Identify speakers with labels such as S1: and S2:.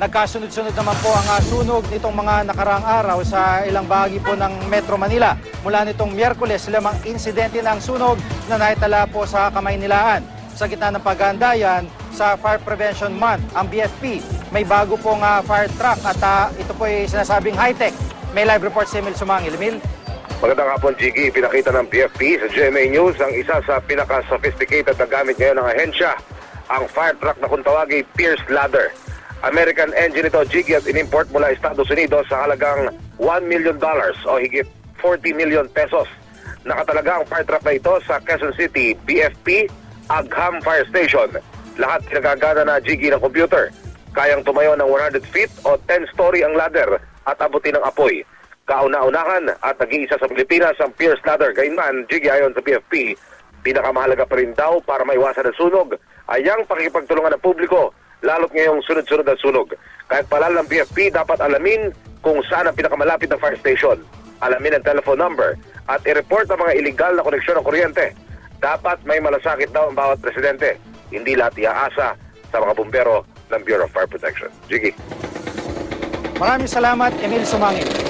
S1: Nagkasunod-sunod naman po ang ah, sunog nitong mga nakaraang araw sa ilang bahagi po ng Metro Manila. Mula nitong Miyerkules, lamang insidente ng sunog na naitala po sa Kamaynilaan. Sa gitna ng pagandayan sa Fire Prevention Month, ang BFP, may bago pong ah, fire truck at ah, ito po ay sinasabing high-tech. May live report si Emil Sumangil. Emil?
S2: Magandang hapon, Jiggy. Pinakita ng PFP sa GMA News ang isa sa pinaka-sophisticated na gamit ngayon ng ahensya, ang fire truck na kung tawagin Pierce Ladder. American engine ito, Jiggy, at inimport mula Estados Unidos sa halagang $1 million dollars o higit 40 million pesos. Nakatalaga ang fire truck na ito sa Quezon City BFP Agham Fire Station. Lahat pinagagana na Jiggy ng computer. Kayang tumayo ng 100 feet o 10-story ang ladder at abutin ng apoy. Kauna-unahan at nag-iisa sa Pilipinas ang Pierce Ladder. Gayunman, Jiggy ayon sa PFP, pinakamahalaga pa rin daw para maiwasan ang sunog ay ang pakikipagtulungan ng publiko, lalo't ngayong sunod-sunod ang sunog. Kahit palal ng PFP, dapat alamin kung saan ang pinakamalapit na fire station. Alamin ang telephone number at i-report ang mga illegal na koneksyon ng kuryente. Dapat may malasakit daw ang bawat presidente. Hindi lahat iaasa sa mga bumbero ng Bureau of Fire Protection. Jiggy.
S1: Maraming salamat, Emil Sumangil.